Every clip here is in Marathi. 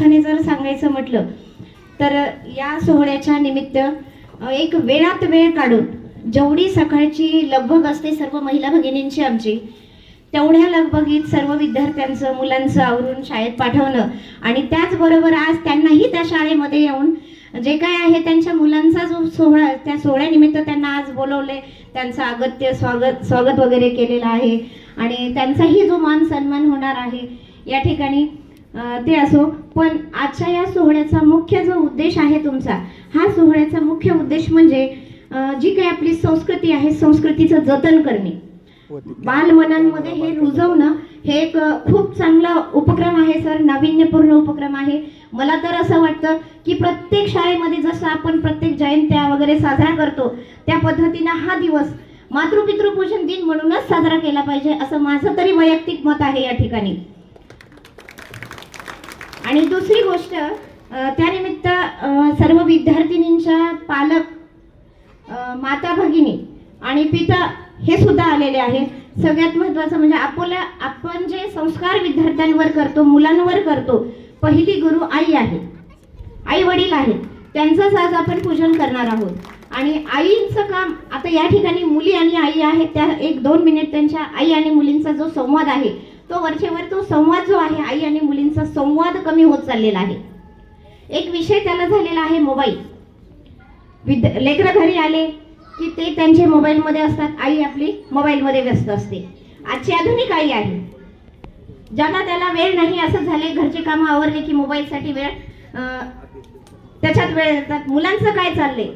अर्थाने जर सांगायचं म्हटलं तर या सोहळ्याच्या निमित्त एक वेळात वेळ काढून जेवढी सकाळची लगबग असते सर्व महिला भगिनींची आमची तेवढ्या लगबगीत सर्व विद्यार्थ्यांचं मुलांचं आवरून शाळेत पाठवणं आणि त्याचबरोबर आज त्यांनाही त्या शाळेमध्ये येऊन जे काय आहे त्यांच्या मुलांचा जो सोहळा त्या सोहळ्यानिमित्त त्यांना आज बोलवले त्यांचं अगत्य स्वागत स्वागत वगैरे केलेलं आहे आणि त्यांचाही जो मान सन्मान होणार आहे या ठिकाणी ते असो. पण आजच्या या सोहळ्याचा मुख्य जो उद्देश आहे तुमचा हा सोहळ्याचा मुख्य उद्देश म्हणजे जी काही आपली संस्कृती आहे संस्कृतीचं जतन करणे. बालमनांमध्ये हे रुजवणं हे एक खूप चांगला उपक्रम आहे सर. नाविन्यपूर्ण उपक्रम आहे. मला तर असं वाटतं की प्रत्येक शाळेमध्ये जसं आपण प्रत्येक जयंत्या वगैरे साजरा करतो त्या पद्धतीनं हा दिवस मातृपितृपूजन दिन म्हणूनच साजरा केला पाहिजे असं माझं तरी वैयक्तिक मत आहे या ठिकाणी. आणि दुसरी गोष्ट त्यानिमित्त सर्व विद्यार्थिनींच्या पालक माता भगिनी आणि पिता हे सुद्धा आलेले आहेत. सगळ्यात महत्वाचं म्हणजे आपल्या आपण जे संस्कार विद्यार्थ्यांवर करतो मुलांवर करतो पहिली गुरु आई आहे. आई वडील आहेत. त्यांचंच आज आपण पूजन करणार आहोत. आणि आईचं काम आता या ठिकाणी मुली आणि आई आहेत त्या एक दोन मिनिट त्यांच्या आई आणि मुलींचा जो संवाद आहे तो वरचेवर तो संवाद जो आहे आई आणि मुलींचा संवाद कमी होत चाललेला आहे. एक विषय त्याला झालेला आहे मोबाईल. विद्या लेकरं घरी आले की ते त्यांचे मोबाईलमध्ये असतात. आई आपली मोबाईलमध्ये व्यस्त असते. आजची आधुनिक आई आहे. ज्यांना त्याला वेळ नाही असं झाले घरचे कामं आवरले की मोबाईलसाठी वेळ त्याच्यात वेळ येतात मुलांचं काय चाललंय?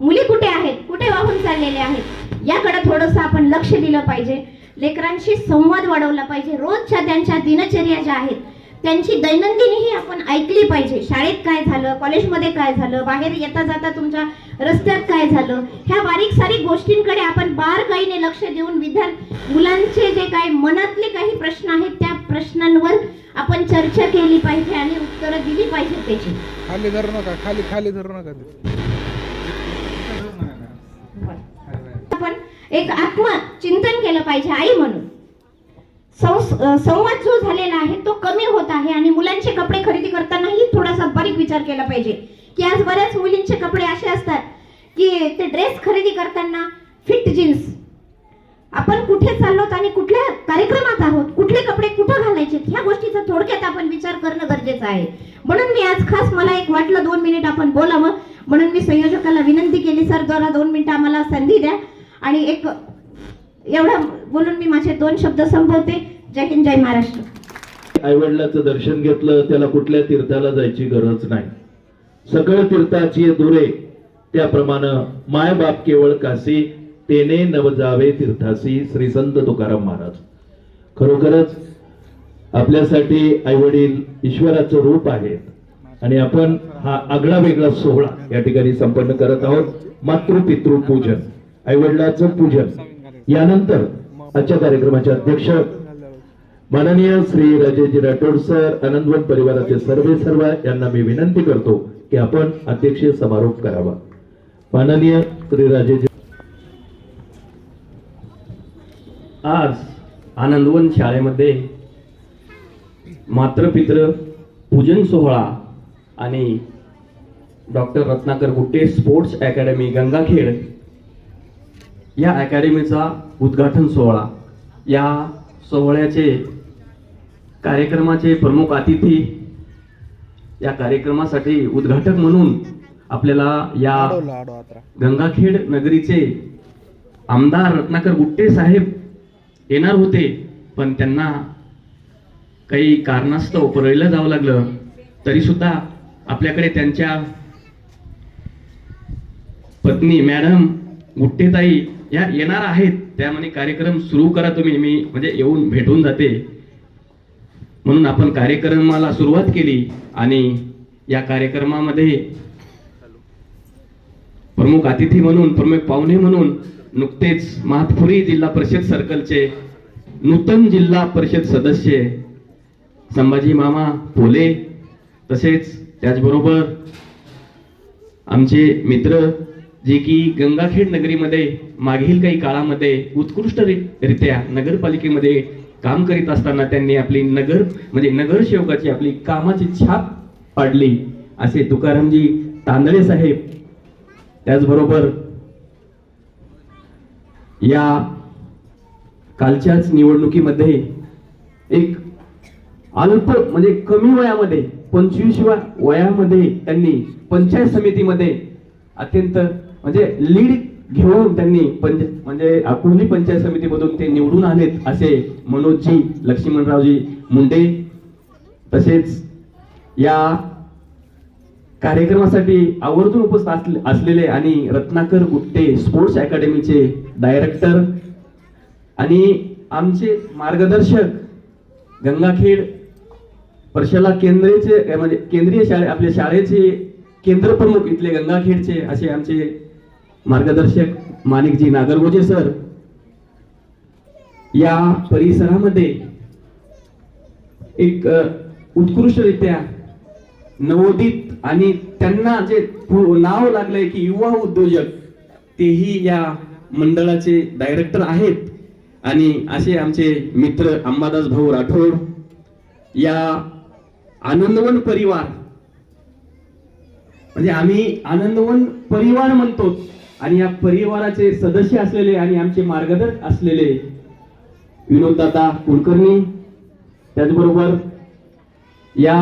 मुली कुठे आहेत? कुठे वाहून चाललेले आहेत? याकडे थोडंसं आपण लक्ष दिलं पाहिजे. लेकरांशी संवाद वाढवला पाहिजे. रोजच्या त्यांच्या दिनचर्या ज्या आहेत त्यांची दैनंदिनीही आपण ऐकली पाहिजे. शाळेत काय झालं कॉलेजमध्ये काय झालं बाहेर येता जाता तुमच्या रस्त्यात काय झालं ह्या बारीक सारीक गोष्टींकडे आपण बारकाईने लक्ष देऊन विद्यार्थी मुलांचे जे काय मनातले काही प्रश्न आहेत त्या प्रश्नांवर आपण चर्चा केली पाहिजे आणि उत्तरं दिली पाहिजे त्याची. खाली धरू नका खाली खाली धरू नका ते. आपण एक आत्मचिंतन केलं पाहिजे आई म्हणून. संस- संवाद जो झालेला आहे तो कमी होत आहे आणि मुलांचे कपडे खरेदी करतानाही थोडासा बारीक विचार केला पाहिजे. की आज बऱ्याच मुलींचे कपडे असे असतात की ते ड्रेस खरेदी करताना फिट जीन्स. आपण कुठे चाललोत आणि कुठल्या कार्यक्रमात आहोत कुठले कपडे कुठं घालायचे ह्या गोष्टीचा थोडक्यात आपण विचार करणं गरजेचं आहे. म्हणून मी आज खास मला एक वाटलं दोन मिनिट आपण बोलावं. म्हणून मी संयोजकाला विनंती केली सर जरा दोन मिनिटं आम्हाला संधी द्या. आणि एक एवढं बोलून मी माझे दोन शब्द संपवते. जय हिंद जय महाराष्ट्र. आईवडिलाचं दर्शन घेतलं त्याला कुठल्या तीर्थाला जायची गरज नाही. सकळ तीर्थाची दुरे त्याप्रमाणे माय बाप केवळ काशी तेने नवजावे तीर्थासी श्री संत तुकाराम महाराज. खरोखरच आपल्यासाठी आईवडील ईश्वराचं रूप आहेत आणि आपण हा आगळा वेगळा सोहळा या ठिकाणी संपन्न करत आहोत. मातृ पितृ पूजन. आईवडिलाचं पूजन. यानंतर आजच्या कार्यक्रमाचे अध्यक्ष माननीय श्री राजेजी राठोड सर आनंदवन परिवाराचे सर्वे सर्व यांना मी विनंती करतो की आपण अध्यक्षीय समारोप करावा. माननीय श्री राजेजी आज आनंदवन शाळेमध्ये मातृपित्र पूजन सोहळा आणि doctor Ratnakar Gutte sports academy Gangakhed या अकॅडमीचा उद्घाटन सोहळा. या सोहळ्याचे कार्यक्रमाचे प्रमुख अतिथी या कार्यक्रमासाठी उद्घाटक म्हणून आपल्याला या गंगाखेड नगरीचे आमदार रत्नाकर गुट्टे साहेब येणार होते पण त्यांना काही कारणास्तव परळीला जावं लागलं. तरी सुद्धा आपल्याकडे त्यांच्या पत्नी मॅडम गुट्टेताई या येणार आहेत त्यामुळे कार्यक्रम सुरू करा तुम्ही. मी म्हणजे येऊन भेटून जाते. म्हणून आपण कार्यक्रमाला सुरुवात केली आणि या कार्यक्रमामध्ये प्रमुख अतिथी म्हणून प्रमुख पाहुणे म्हणून नुकतेच महातपुरी जिल्हा परिषद सर्कलचे नूतन जिल्हा परिषद सदस्य संभाजी मामा पोले तसेच त्याचबरोबर आमचे मित्र जे की गंगाखेड नगरीमध्ये मागील काही काळामध्ये उत्कृष्टरित्या नगरपालिकेमध्ये काम करीत असताना त्यांनी आपली नगर म्हणजे नगरसेवकाची आपली कामाची छाप पाडली असे तुकारामजी तांदळे साहेब. त्याचबरोबर या कालच्याच निवडणुकीमध्ये एक अल्प म्हणजे कमी वयामध्ये पंचवीस वयामध्ये त्यांनी पंचायत समितीमध्ये अत्यंत म्हणजे लीड घेऊन त्यांनी पंच म्हणजे अकोली पंचायत समितीमधून ते निवडून आलेत असे मनोजजी लक्ष्मणरावजी मुंडे तसेच या कार्यक्रमासाठी आवर्जून उपस्थित असलेले आणि रत्नाकर गुट्टे स्पोर्ट्स अकॅडमीचे डायरेक्टर आणि आमचे मार्गदर्शक गंगाखेड प्रशाला केंद्रेचे म्हणजे केंद्रीय शाळे आपल्या शाळेचे केंद्र प्रमुख इथले गंगाखेडचे असे आमचे मार्गदर्शक माणिकजी नागरगोजे सर या परिसरामध्ये एक उत्कृष्टरित्या नवोदित आणि त्यांना जे नाव लागलंय की युवा उद्योजक तेही या मंडळाचे डायरेक्टर आहेत. आणि असे आमचे मित्र अंबादास भाऊ राठोड या आनंदवन परिवार म्हणजे आम्ही आनंदवन परिवार म्हणतो आणि या परिवाराचे सदस्य असलेले आणि आमचे मार्गदर्शक असलेले विनोददादा कुलकर्णी त्याचबरोबर या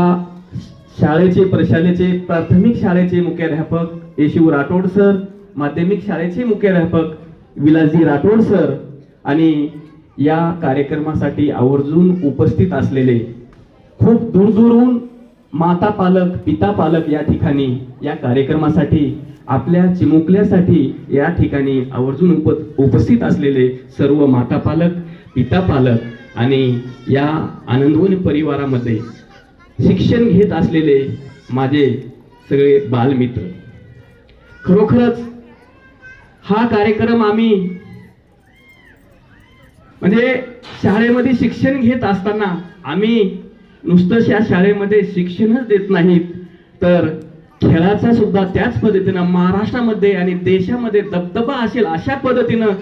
शाळेचे प्रशालेचे प्राथमिक शाळेचे मुख्याध्यापक येशू राठोड सर माध्यमिक शाळेचे मुख्याध्यापक विलासजी राठोड सर आणि या कार्यक्रमासाठी आवर्जून उपस्थित असलेले खूप दूरदूरहून माता पालक पिता पालक या ठिकाणी या कार्यक्रमासाठी आपल्या चिमुकल्यासाठी या ठिकाणी आवर्जून उप उपस्थित असलेले सर्व माता पालक पिता पालक आणि या आनंदवन परिवारामध्ये शिक्षण घेत असलेले माझे सगळे बालमित्र. खरोखरच हा कार्यक्रम आम्ही म्हणजे शाळेमध्ये शिक्षण घेत असताना आम्ही नुसतं या शाळेमध्ये शिक्षणच देत नाहीत तर खेळाचा सुद्धा त्याच पद्धतीनं महाराष्ट्रामध्ये आणि देशामध्ये दबदबा असेल अशा पद्धतीनं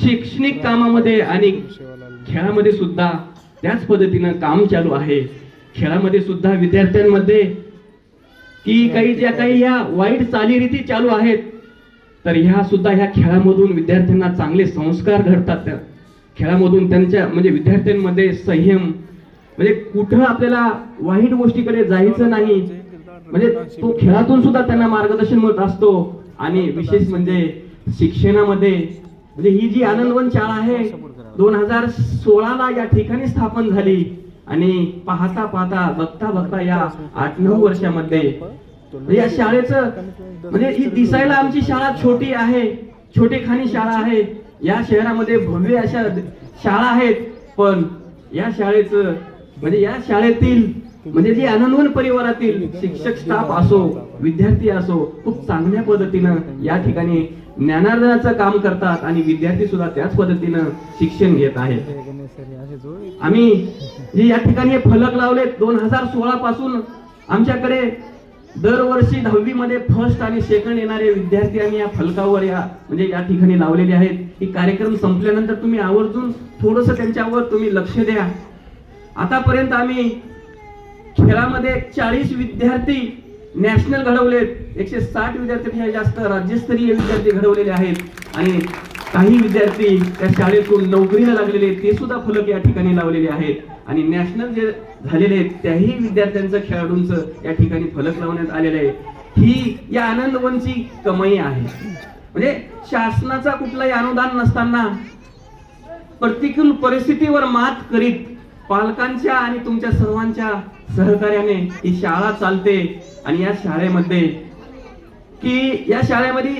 शैक्षणिक कामामध्ये आणि खेळामध्ये सुद्धा त्याच पद्धतीनं काम चालू आहे. खेळामध्ये सुद्धा विद्यार्थ्यांमध्ये की काही ज्या काही ह्या वाईट चालीरीती चालू आहेत तर ह्या सुद्धा ह्या खेळामधून विद्यार्थ्यांना चांगले संस्कार घडतात. त्या खेळामधून त्यांच्या म्हणजे विद्यार्थ्यांमध्ये संयम म्हणजे कुठं आपल्याला वाईट गोष्टीकडे जायचं नाही म्हणजे तो खेळातून सुद्धा त्यांना मार्गदर्शन मिळत असतो. आणि विशेष म्हणजे शिक्षणामध्ये म्हणजे ही जी आनंदवन शाळा आहे दोन हजार सोळाला या ठिकाणी स्थापन झाली. आणि पाहता पाहता बघता बघता या आठ नऊ वर्षामध्ये म्हणजे या शाळेचं म्हणजे ही दिसायला आमची शाळा छोटी आहे छोटेखानी शाळा आहे. या शहरामध्ये भव्य अशा शाळा आहेत. पण या शाळेचं म्हणजे या शाळेतील म्हणजे जे आनंदवन परिवारातील शिक्षक स्टाफ असो विद्यार्थी असो खूप चांगल्या पद्धतीनं या ठिकाणी ज्ञानार्जनाचं काम करतात आणि विद्यार्थी सुद्धा त्याच पद्धतीनं शिक्षण घेत आहेत. आम्ही जे या ठिकाणी हे फलक लावले दोन हजार सोळा पासून आमच्याकडे दरवर्षी दहावी मध्ये फर्स्ट आणि सेकंड येणारे विद्यार्थी आम्ही या फलकावर या म्हणजे या ठिकाणी लावलेले आहेत. की कार्यक्रम संपल्यानंतर तुम्ही आवर्जून थोडस त्यांच्यावर तुम्ही लक्ष द्या. आतापर्यंत आम्ही खेळामध्ये चाळीस विद्यार्थी नॅशनल घडवलेत. एकशे साठ विद्यार्थ्यांपेक्षा जास्त राज्यस्तरीय विद्यार्थी घडवलेले आहेत. आणि काही विद्यार्थी त्या शाळेतून नोकरीला लागलेले आहेत, ते सुद्धा फलक या ठिकाणी लावलेले आहेत. आणि नॅशनल जे झालेले आहेत त्याही विद्यार्थ्यांचं खेळाडूंचं या ठिकाणी फलक लावण्यात आलेलं आहे. ही या आनंदवनची कमाई आहे. म्हणजे शासनाचा कुठलाही अनुदान नसताना प्रतिकूल परिस्थितीवर मात करीत पालकांच्या आणि तुमच्या सर्वांच्या सहकार्याने ही शाळा चालते आणि या शाळेमध्ये की या शाळेमध्ये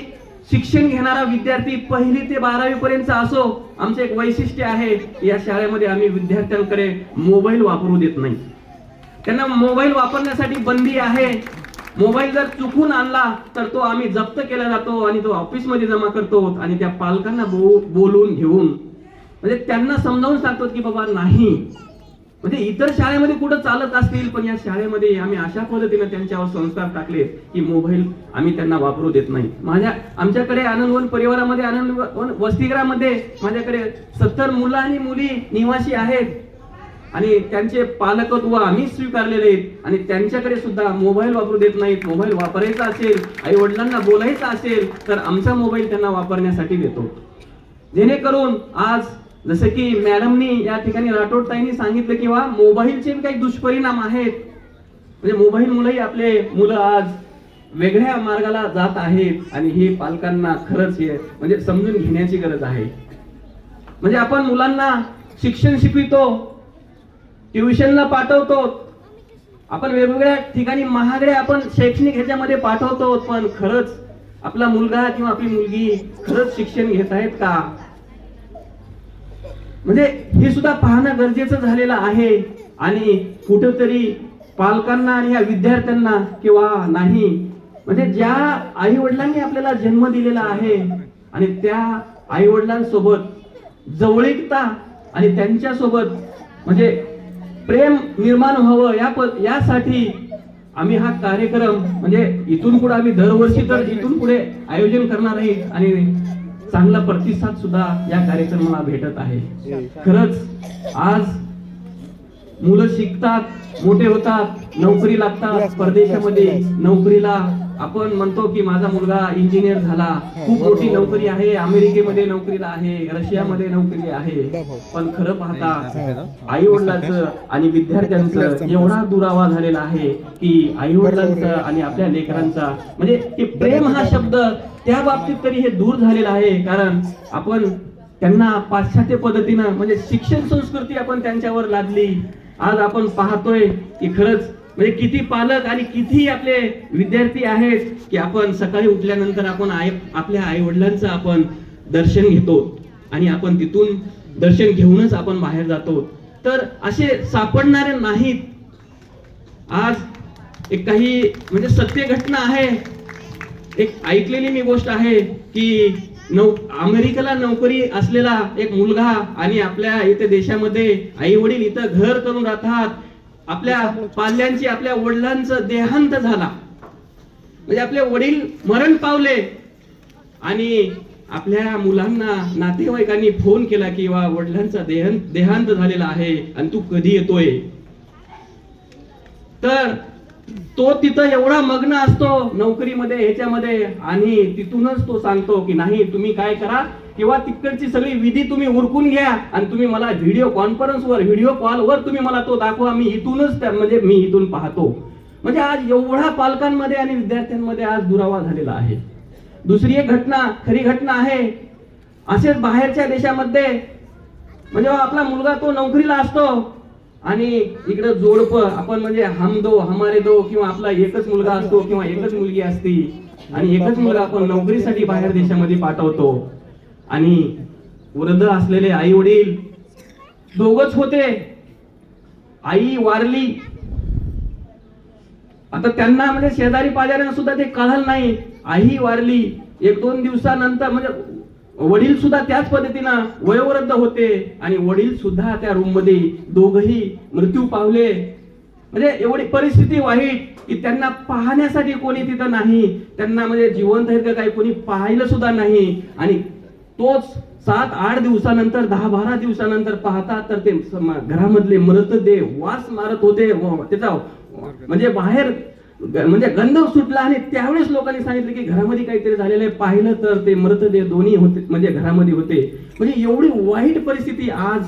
शिक्षण घेणारा विद्यार्थी पहिली ते बारावी पर्यंत असो आमचं एक वैशिष्ट्य आहे या शाळेमध्ये आम्ही विद्यार्थ्यांकडे मोबाईल वापरू देत नाही. त्यांना मोबाईल वापरण्यासाठी बंदी आहे. मोबाईल जर चुकून आणला तर तो आम्ही जप्त केला जातो आणि तो ऑफिसमध्ये जमा करतो आणि त्या पालकांना बो- बोलून घेऊन. म्हणजे त्यांना समजावून सांगतो की बाबा नाही म्हणजे इतर शाळेमध्ये कुठं चालत असतील पण या शाळेमध्ये आम्ही अशा पद्धतीने त्यांच्यावर संस्कार टाकले की मोबाईल आम्ही त्यांना वापरू देत नाही. माझ्या आमच्याकडे आनंदवन परिवारामध्ये आनंदवन वसतिगृहामध्ये माझ्याकडे सत्तर मुलं आणि मुली निवासी आहेत. आणि त्यांचे पालकत्व आम्ही स्वीकारलेले आहेत. आणि त्यांच्याकडे सुद्धा मोबाईल वापरू देत नाहीत. मोबाईल वापरायचा असेल आई वडिलांना बोलायचा असेल तर आमचा मोबाईल त्यांना वापरण्यासाठी देतो. जेणेकरून आज जसं की मॅडमनी या ठिकाणी राठोडताईंनी सांगितलं की वा मोबाईलचे काही दुष्परिणाम आहेत. म्हणजे मोबाईल मुलंही आपले मुलं आज वेगळ्या मार्गाला जात आहेत आणि हे पालकांना खरंच हे म्हणजे समजून घेण्याची गरज आहे. म्हणजे आपण मुलांना शिक्षण शिकवितो ट्युशनला पाठवतो आपण वेगवेगळ्या ठिकाणी महागड्या आपण शैक्षणिक ह्याच्यामध्ये पाठवतो पण खरंच आपला मुलगा किंवा आपली मुलगी खरंच शिक्षण घेत आहेत का? म्हणजे हे सुद्धा पाहणं गरजेचं झालेलं आहे. आणि कुठंतरी पालकांना आणि या विद्यार्थ्यांना किंवा नाही म्हणजे ज्या आई वडिलांनी आपल्याला जन्म दिलेला आहे आणि त्या आई वडिलांसोबत जवळीकता आणि त्यांच्यासोबत म्हणजे प्रेम निर्माण व्हावं या प- यासाठी आम्ही हा कार्यक्रम म्हणजे इथून पुढे आम्ही दरवर्षी तर इथून पुढे आयोजन करणार आहे. आणि चांगला प्रतिसाद सुद्धा या कार्यक्रमाला भेटत आहे. खरंच आज मुलं शिकतात मोठे होतात नोकरी लागतात. परदेशामध्ये नोकरीला आपण म्हणतो की माझा मुलगा इंजिनियर झाला. खूप मोठी नोकरी आहे. अमेरिकेमध्ये नोकरीला आहे. रशियामध्ये नोकरी आहे. पण खरं पाहता आई वडिलांचं आणि विद्यार्थ्यांचं एवढा दुरावा झालेला आहे की आई वडिलांचं आणि आपल्या लेकरांचा म्हणजे प्रेम हा शब्द त्या बाबतीत तरी हे दूर झालेलं आहे कारण आपण त्यांना पाश्चात्य पद्धतीनं म्हणजे शिक्षण संस्कृती आपण त्यांच्यावर लादली. आज आपण पाहतोय की खरंच म्हणजे किती पालक आणि किती आपले विद्यार्थी आहेत की आपण सकाळी उठल्यानंतर आपण आई आपल्या आई वडिलांचं आपण दर्शन घेतो आणि आपण तिथून दर्शन घेऊनच आपण बाहेर जातो. तर असे सापडणारे नाहीत. आज एक काही म्हणजे सत्य घटना आहे एक ऐकलेली मी गोष्ट आहे की नौ अमेरिकेला नोकरी असलेला एक मुलगा आणि आपल्या इथे देशामध्ये आई वडील इथं घर करून राहतात. आपल्या पाल्यांची आपल्या वडिलांचं देहांत झाला. म्हणजे आपले वडील मरण पावले. आणि आपल्या मुलांना नातेवाईकांनी फोन केला की वा वडिलांचा देहांत देहांत झालेला आहे आणि तू कधी येतोय? तर तो तिथं एवढा मग्न असतो नोकरीमध्ये ह्याच्यामध्ये आणि तिथूनच तो सांगतो की नाही तुम्ही काय करा किंवा तिकडची सगळी विधी तुम्ही उरकून घ्या आणि तुम्ही मला व्हिडिओ कॉन्फरन्सवर व्हिडिओ कॉलवर तुम्ही मला तो दाखवा मी इथूनच त्या- म्हणजे मी इथून पाहतो. म्हणजे आज एवढा पालकांमध्ये आणि विद्यार्थ्यांमध्ये आज दुरावा झालेला आहे. दुसरी एक घटना खरी घटना आहे असेच बाहेरच्या देशामध्ये म्हणजे आपला मुलगा तो नोकरीला असतो आणि इकडं जोडप आपण म्हणजे हम दो हमारे दो किंवा आपला एकच मुलगा असतो किंवा एकच मुलगी असती आणि एकच मुलगा आपण नोकरीसाठी बाहेर देशामध्ये पाठवतो. आणि वृद्ध असलेले आई वडील दोघच होते. आई वारली. आता त्यांना म्हणजे शेजारी पाजाऱ्यांना सुद्धा ते कळलं नाही. आई वारली. एक दोन दिवसानंतर म्हणजे वडील सुद्धा त्याच पद्धतीनं वयोवृद्ध होते आणि वडील सुद्धा त्या रूममध्ये दोघही मृत्यू पावले. म्हणजे एवढी परिस्थिती वाईट की त्यांना पाहण्यासाठी कोणी तिथं नाही. त्यांना म्हणजे जिवंत आहेत का काही कोणी पाहिलं सुद्धा नाही. आणि तोच सात आठ दिवसानंतर दहा बारा दिवसानंतर पाहतात तर ते घरामधले मृतदेह वास मारत होते. त्याचा म्हणजे बाहेर म्हणजे गंध सुटला आणि त्यावेळेस लोकांनी सांगितलं की घरामध्ये काहीतरी झालेलं आहे. पाहिलं तर ते मृतदेह दोन्ही होते म्हणजे घरामध्ये होते. म्हणजे एवढी वाईट परिस्थिती आज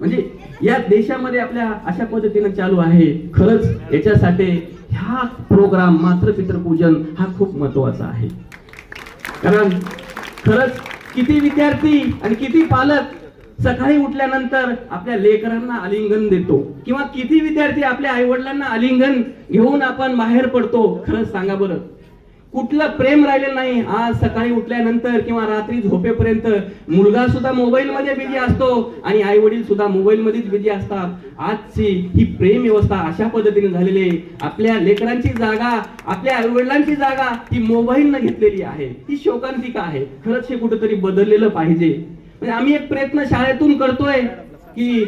म्हणजे या देशामध्ये आपल्या अशा पद्धतीनं चालू आहे. खरंच याच्यासाठी ह्या प्रोग्राम मात्र पितृपूजन हा खूप महत्त्वाचा आहे. कारण खरंच किती विद्यार्थी आणि किती पालक सकाळी उठल्यानंतर आपल्या लेकरांना आलिंगन देतो. किंवा किती विद्यार्थी आपल्या आई वडिलांना आलिंगन घेऊन आपण बाहेर पडतो खरंच सांगा बरं. कुठलं प्रेम राहिलेलं नाही. आज सकाळी उठल्यानंतर किंवा रात्री झोपेपर्यंत मुलगा सुद्धा मोबाईल मध्ये बिझी असतो आणि आई वडील सुद्धा मोबाईल मध्येच बिझी असतात. आजची ही प्रेम व्यवस्था अशा पद्धतीने झालेली आहे. आपल्या लेकरांची जागा आपल्या आई वडिलांची जागा ही मोबाईलनं घेतलेली आहे. ती शोकांतिका आहे. खरंच हे कुठेतरी बदललेलं पाहिजे. म्हणजे आम्ही एक प्रयत्न शाळेतून करतोय की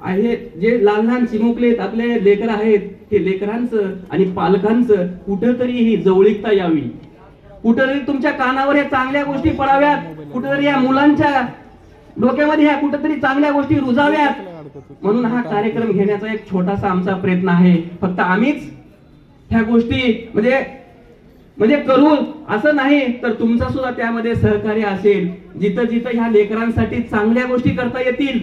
आहे जे लहान लहान चिमुकलेत आपले लेकर आहेत ते लेकरांचं आणि पालकांचं कुठंतरी ही जवळीकता यावी. कुठंतरी तुमच्या कानावर या चांगल्या गोष्टी पडाव्यात कुठंतरी या मुलांच्या डोक्यामध्ये ह्या कुठंतरी चांगल्या गोष्टी रुजाव्यात. म्हणून हा कार्यक्रम घेण्याचा एक छोटासा आमचा प्रयत्न आहे. फक्त आम्हीच ह्या गोष्टी म्हणजे म्हणजे करून असं नाही तर तुमचा सुद्धा त्यामध्ये सहकार्य असेल. जिथं जिथं ह्या लेकरांसाठी चांगल्या गोष्टी करता येतील.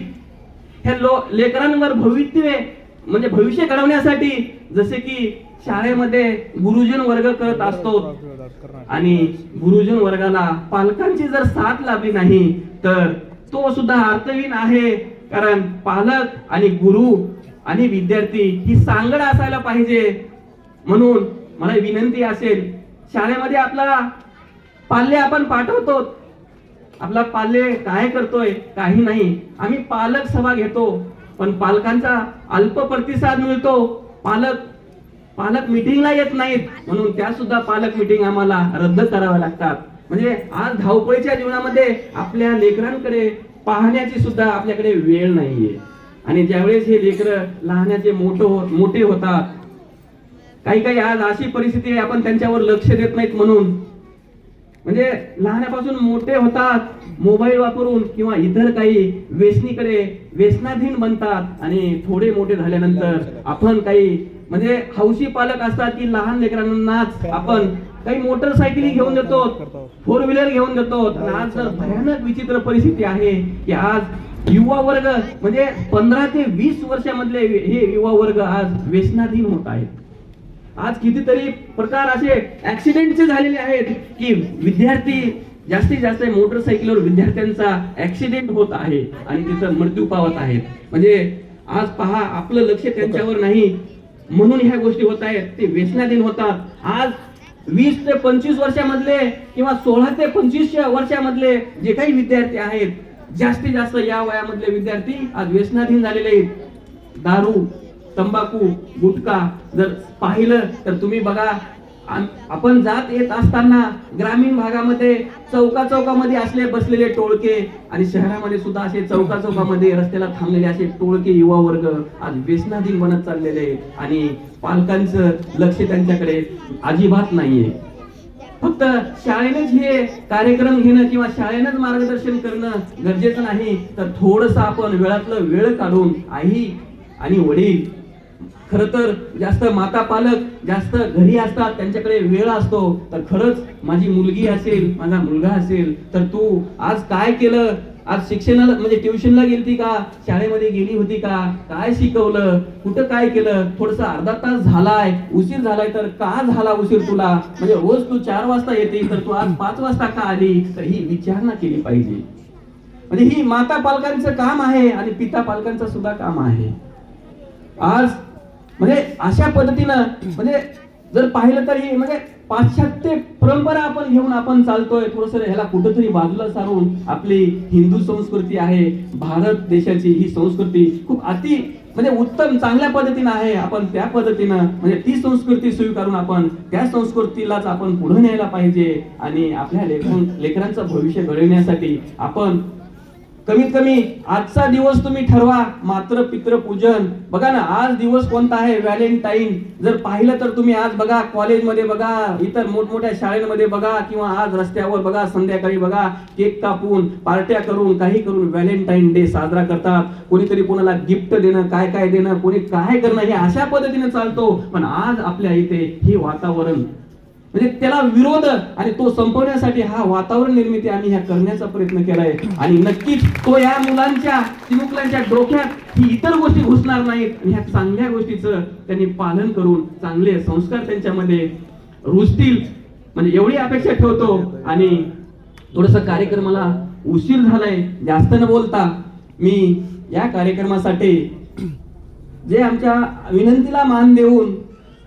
ह्या लो लेकरांवर भवित्य म्हणजे भविष्य घडवण्यासाठी जसे की शाळेमध्ये गुरुजन वर्ग करत असतो. आणि गुरुजन वर्गाला पालकांची जर साथ लाभली नाही तर तो सुद्धा अर्थहीन आहे. कारण पालक आणि गुरु आणि विद्यार्थी ही सांगड असायला पाहिजे. म्हणून मला विनंती असेल शाळेमध्ये आपला पाल्य आपण पाठवतो. आपला पाल्य काय करतोय काही नाही. आम्ही पालक सभा घेतो पण पालकांचा अल्प प्रतिसाद मिळतो. पालक पालक मिटिंगला येत नाहीत. म्हणून त्या सुद्धा पालक मिटिंग आम्हाला रद्द कराव्या लागतात. म्हणजे आज धावपळीच्या जीवनामध्ये आपल्या लेकरांकडे पाहण्याची सुद्धा आपल्याकडे वेळ नाहीये. आणि ज्यावेळेस हे लेकरं लहानाचे मोठं हो- मोठे होतात काही काही आज अशी परिस्थिती आहे आपण त्यांच्यावर लक्ष देत नाहीत म्हणून. म्हणजे लहानापासून मोठे होतात मोबाईल वापरून किंवा इतर काही व्यसनीकडे व्यसनाधीन बनतात आणि थोडे मोठे झाल्यानंतर आपण काही म्हणजे हौशी पालक असतात की लहान लेकरांनाच आपण काही मोटरसायकली घेऊन देतो फोर व्हीलर घेऊन देतो. आज तर भयानक विचित्र परिस्थिती आहे की आज युवा वर्ग म्हणजे पंधरा ते वीस वर्षामधले हे युवा वर्ग आज व्यसनाधीन होत आहेत. आज कितीतरी प्रकार असे ऍक्सिडेंटचे झालेले आहेत की विद्यार्थी जास्तीत जास्त मोटरसायकलवर विद्यार्थ्यांचा ऍक्सिडेंट होत आहे आणि तिथं मृत्यू पावत आहेत म्हणजे आज पहा आपलं लक्ष त्यांच्यावर नाही. म्हणून ह्या गोष्टी होत आहेत ते व्यसनाधीन होतात. आज वीस ते पंचवीस वर्षामधले किंवा सोळा ते पंचवीस वर्षामधले जे काही विद्यार्थी आहेत जास्तीत जास्त या वयामधले विद्यार्थी आज व्यसनाधीन झालेले आहेत. दारू तंबाखू गुटखा जर पाहिलं तर तुम्ही बघा आपण जात येत असताना ग्रामीण भागामध्ये चौका चौकामध्ये असले बसलेले टोळके आणि शहरामध्ये सुद्धा असे चौका चौकामध्ये रस्त्याला थांबलेले असे टोळके युवा वर्ग आज व्यसनाधीन बनत चाललेले आणि पालकांचं लक्ष त्यांच्याकडे अजिबात नाहीये. फक्त शाळेनेच हे कार्यक्रम घेणं किंवा शाळेनंच मार्गदर्शन करणं गरजेचं नाही तर थोडस आपण वेळातलं वेळ काढून आई आणि वडील खर तर जास्त माता पालक जास्त घरी असतात त्यांच्याकडे वेळ असतो. तर खरंच माझी मुलगी असेल माझा मुलगा असेल तर तू आज काय केलं? आज शिक्षणाला म्हणजे ट्युशनला गेलती का? शाळेमध्ये गेली होती का? काय शिकवलं? कुठं काय केलं? थोडस अर्धा तास झालाय उशीर झालाय तर का झाला उशीर तुला? म्हणजे रोज तू चार वाजता येते तर तू आज पाच वाजता का आली? तर ही विचारणा केली पाहिजे. म्हणजे ही माता पालकांचं काम आहे आणि पिता पालकांचं सुद्धा काम आहे. आज म्हणजे अशा पद्धतीनं म्हणजे जर पाहिलं तर ही म्हणजे पाश्चात्य परंपरा आपण घेऊन आपण चालतोय थोडस ह्याला कुठंतरी बाजूला सारून आपली हिंदू संस्कृती आहे भारत देशाची ही संस्कृती खूप अति म्हणजे उत्तम चांगल्या पद्धतीनं आहे आपण त्या पद्धतीनं म्हणजे ती संस्कृती स्वीकारून आपण त्या संस्कृतीलाच आपण पुढे न्यायला पाहिजे आणि आपल्या लेखन लेकरांचं भविष्य घडविण्यासाठी आपण कमीत कमी आजचा दिवस तुम्ही ठरवा मात्र पित्र पूजन. बघा ना आज दिवस कोणता आहे? व्हॅलेंटाईन. जर पाहिलं तर तुम्ही आज बघा कॉलेजमध्ये बघा इतर मोठमोठ्या शाळेमध्ये बघा किंवा आज रस्त्यावर बघा संध्याकाळी बघा केक कापून पार्ट्या करून काही करून व्हॅलेंटाईन डे साजरा करतात. कोणीतरी कोणाला गिफ्ट देणं काय काय देणं कोणी काय करणं हे अशा पद्धतीने चालतो. पण आज आपल्या इथे हे वातावरण म्हणजे त्याला विरोध आणि तो संपवण्यासाठी हा वातावरण निर्मिती आम्ही ह्या करण्याचा प्रयत्न केलाय. आणि नक्कीच तो या मुलांच्या चिमुकल्यांच्या डोक्यात ही इतर गोष्टी घुसणार नाहीत. आणि ह्या चांगल्या गोष्टीचं त्यांनी पालन करून चांगले संस्कार त्यांच्यामध्ये रुजतील. म्हणजे एवढी अपेक्षा ठेवतो. आणि थोडस कार्यक्रमाला उशीर झालाय. जास्त न बोलता मी या कार्यक्रमासाठी जे आमच्या विनंतीला मान देऊन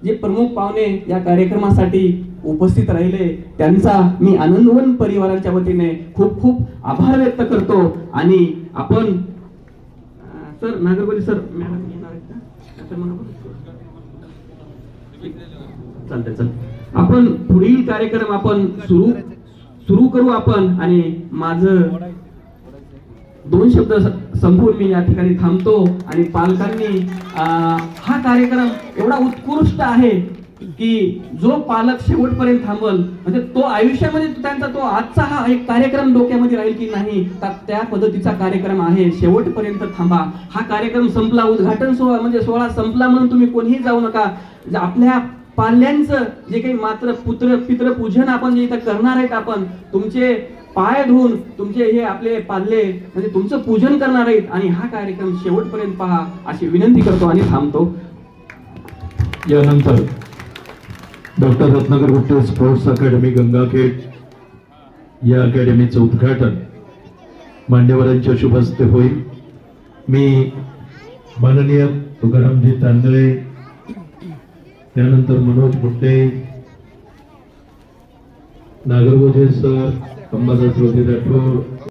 जे प्रमुख पाहुणे या कार्यक्रमासाठी उपस्थित राहिले. त्यांचा मी आनंदवन परिवाराच्या वतीने खूप खूप आभार व्यक्त करतो. आणि आपण सर नागरबली सर मॅडम चालतंय चल आपण पुढील कार्यक्रम आपण सुरू सुरू करू आपण. आणि माझं दोन शब्द स- संपवून मी या ठिकाणी थांबतो. आणि पालकांनी हा कार्यक्रम एवढा उत्कृष्ट आहे. की जो पालक शेवटपर्यंत थांबल म्हणजे तो आयुष्यामध्ये त्यांचा तो आजचा हा एक कार्यक्रम डोक्यामध्ये राहील की नाही तर त्या पद्धतीचा कार्यक्रम आहे शेवटपर्यंत थांबा. हा कार्यक्रम संपला उद्घाटन सोहळा म्हणजे सोहळा संपला म्हणून तुम्ही कोणीही जाऊ नका. आपल्या पाल्यांचं जे काही मात्र पुत्र पित्र पूजन आपण जे इथं करणार आहेत आपण तुमचे पाय धुवून तुमचे हे आपले पाल्ले म्हणजे तुमचं पूजन करणार आहेत आणि हा कार्यक्रम शेवटपर्यंत पहा अशी विनंती करतो आणि थांबतो. यानंतर doctor Ratnakar Gutte sports academy Gangakhed या अकॅडमीचं उद्घाटन मान्यवरांच्या शुभ हस्ते होईल. मी माननीय तुकारामजी तांदळे त्यानंतर मनोज गुट्टे नागरगोजे सर अंबादास रोजे राठोड